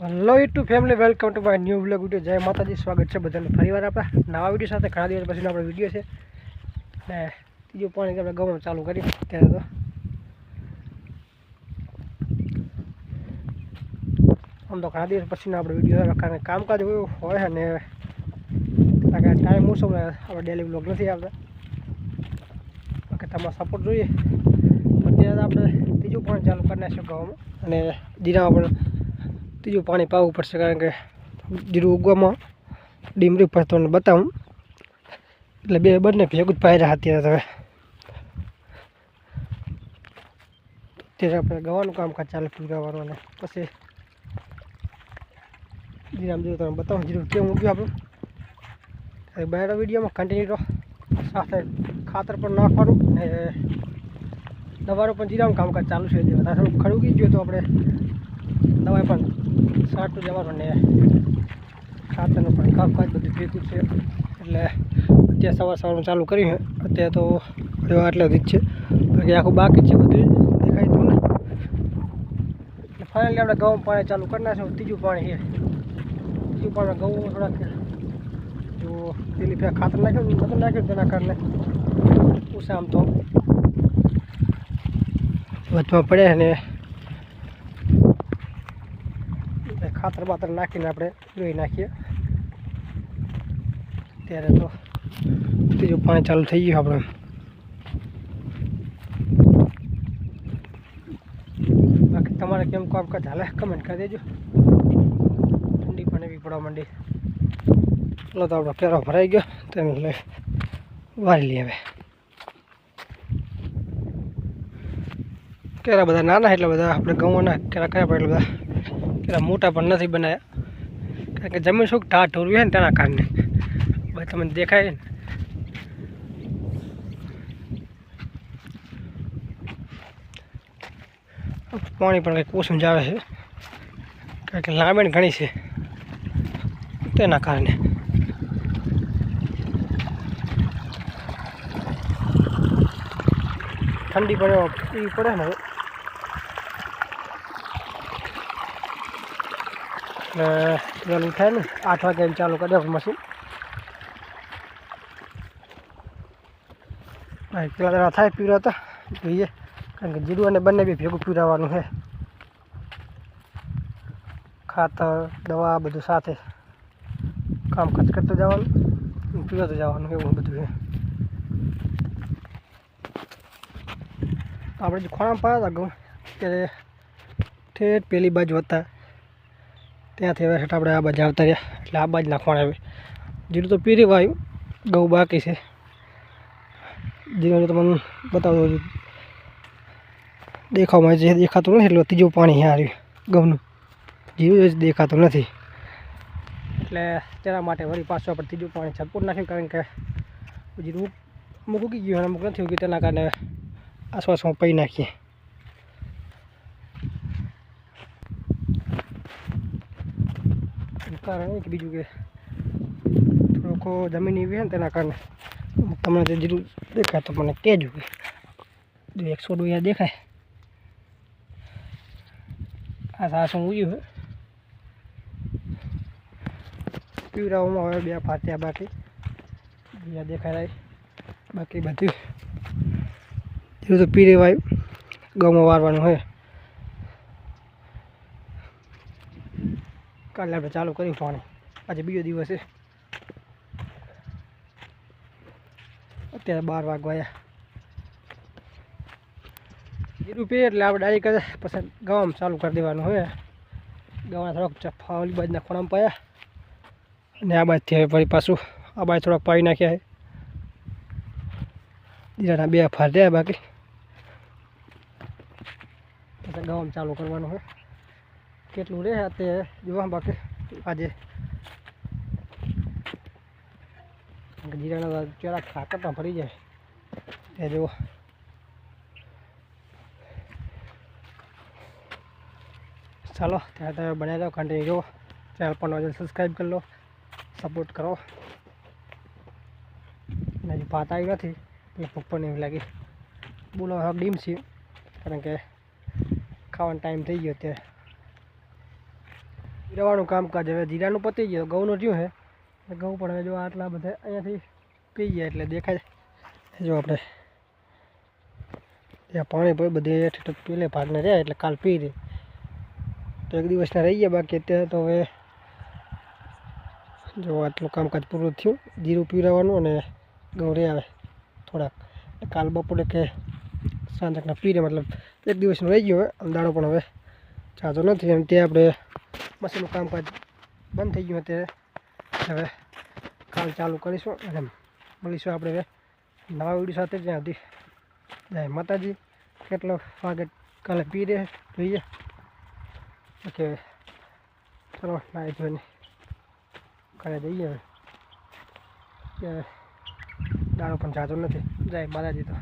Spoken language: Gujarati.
Hello YouTube family welcome to my new blog video જય માતાજી, સ્વાગત છે બધાને. ફરીવાર આપણા નવા વીડિયો સાથે ઘણા દિવસ પછીનો આપણો વીડિયો છે. ને ત્રીજું પાણી આપણે ગવણ ચાલુ કરી ત્યારે તો આમ તો ઘણા દિવસ પછીનો આપણો વીડિયો કારણ કે કામકાજ હોય અને કારણ ટાઈમ ઓછો આપણે ડેલી બ્લોગ નથી આવતા. બાકી તમારો સપોર્ટ જોઈએ. અત્યારે આપણે ત્રીજું પાણી ચાલુ કરી નાખ્યું ગામમાં. અને ધીરા પણ ત્રીજું પાણી પાવું પડશે કારણ કે જીરું ઉગવામાં ડીમરી પર તમને બતાવું. એટલે બે બંને ભેગું જ પાયરા અત્યારે હવે અત્યારે આપણે ગવાનું કામકાજ ચાલે પૂરવાનું અને પછી જીરામ જીરું તમને બતાવું. જીરું કેમ ઉગ્યું આપણું. બહાર વિડીયોમાં કન્ટિન્યુ રહો. સાથે ખાતર પણ નાખવાનું ને દવાનું પણ જીરામ કામકાજ ચાલુ છે વધારે ખડું ગયું તો આપણે દવાઈ પણ સાટું જવાનું ને ખાતરનું પણ કામકાજ બધું ભેગું છે. એટલે અત્યારે સવાર સવારનું ચાલુ કર્યું છે. અત્યારે તો આટલા જ છે બાકી આખું બાકી છે બધું. દેખાય તું ને. એટલે ફાઇનલી આપણે ઘઉં પાણી ચાલુ કરી નાખ્યું. ત્રીજું પાણી છે. ત્રીજું પાણી ઘઉં થોડાક જો પેલી ફેર ખાતર નાખ્યું ને બધું નાખ્યું તેના કારણે ઉષા આમ તો વચમાં પડે ને. ખાતર બાતર નાખીને આપણે જોઈ નાખીએ. ત્યારે તો ત્રીજું પાણી ચાલુ થઈ ગયું આપણે. બાકી તમારે કેમ કામ કામકાજ હાલે? કમેન્ટ કરી દેજો. ઠંડી પણ એવી પડવા માંડી. એટલે તો આપણો કેરો ભરાઈ ગયો. તેને લઈ વારી લઈએ હવે. કેરા બધા નાના એટલે બધા આપણે ઘઉંના કેરા કયા પડે એટલે બધા. કેરા મોટા પણ નથી બનાવ્યા કારણ કે જમીન શું ઢાળ ઢોરવી હોય ને તેના કારણે. ભાઈ તમને દેખાય ને. પાણી પણ કંઈક ઓછું જ આવે છે. કારણ કે લાંબેણ ઘણી છે. તેના કારણે. ઠંડી પણ એવી પડે ને હવે એટલે વહેલું થાય ને આઠ વાગે એમ ચાલુ કરી દેવું મશીન પેલા દાડા થાય પીવડાવતા જોઈએ. કારણ કે જીરું અને બંને બી ભેગું પીવડાવવાનું છે. ખાતર, દવા બધું સાથે કામકાજ કરતું જવાનું. પીવડાતું જવાનું એવું બધું છે. આપણે જે ખોણામાં પાયા હતા ત્યારે ઠેઠ પેલી બાજુ હતા. ત્યાંથી હવે આપણે આ બાજુ આવતા રહ્યા. એટલે આ બાજુ નાખવાનું આવે જીરું તો પીરી વાયું ઘઉં બાકી છે. જીરું તમને બતાવું છું. દેખાવમાં જે દેખાતું નથી, એટલે ત્રીજું પાણી અહીંયા આવ્યું ઘઉંનું. જીરું જ દેખાતું નથી. એટલે તેના માટે વળી પાછું આપણે ત્રીજું પાણી છપૂર નાખ્યું, કારણ કે જીરું અમુક ઉગી ગયું અને અમુક નથી ઉગ્યું તેના કારણે આસપાસમાં પી નાખીએ. કારણ કે બીજું કે થોડોક જમીન એવી હોય ને તેના કારણે તમને જે જેટલું દેખાય તો મને કહેજો કે એકસો રૂપિયા દેખાય. આ સાસું ઉગ્યું હોય પીવડાવવામાં હવે બે ફાટ્યા બાકી. અહીંયા દેખાય બાકી બધું. જીરું તો પી રેવાયું ગૌમાં વારવાનું હોય. કાલે આપણે ચાલુ કર્યું પાણી આજે બીજો દિવસ છે. અત્યારે બાર વાગવાયા જીરું પીએ એટલે આપણે ડાયરેક્ટ પછી ગવામાં ચાલુ કરી દેવાનું હોય ગવાના થોડોક ચફા ઓલી બાજુના ખોણામાં પાયા. અને આ બાજુથી હવે ફરી પાછું આ બાજુ થોડાક પાઈ નાખ્યા દીરાના બે ફાર રહ્યા બાકી. પછી ગવામાં ચાલુ કરવાનું હોય કેટલું રહે તે જોવા બાકી આજે. જીરાના ચેરા પણ ફરી જાય. તે જુઓ. ચાલો, ત્યાં તમે બનાવી દો કન્ટિન્યુ જુઓ ચેનલ પર નોજલ સબસ્ક્રાઈબ કરી લો. સપોર્ટ કરો. હજી ભાત આવી નથી, એટલે પપ્પાને એવી લાગી. બોલો ડીમ છે. કારણ કે ખાવાનો ટાઈમ થઈ ગયો અત્યારે. પીરવાનું કામકાજ. હવે જીરાનું પતી ગયું, ઘઉંનું થયું છે ઘઉં પણ હવે જો આટલા બધા અહીંયાથી પી ગયા એટલે દેખાય. જો આપણે ત્યાં પાણી પણ બધે પેલે ભાગને રહ્યા એટલે કાલ પી રહી. તો એક દિવસના રહી ગયા, બાકી અત્યારે તો હવે જો આટલું કામકાજ પૂરું થયું, જીરું પીરાવાનું અને ઘઉં રે આવે થોડાક. કાલ બપોરે કે સાંજકના પીરે મતલબ એક દિવસનું રહી ગયું હવે દાડો પણ હવે ચાતો નથી. એમ ત્યાં આપણે મશીનનું કામકાજ બંધ થઈ ગયું અત્યારે. હવે કાલ ચાલુ કરીશું અને મળીશું આપણે હવે નવા વીડિયો સાથે. જ્યાં સુધી જય માતાજી. કેટલો વાગે કાલે પી રહે જોઈએ. ઓકે, ચલો, નાઈ જોઈને ઘરે જઈએ હવે. દાડો પણ જાતો નથી. જય માતાજી તો.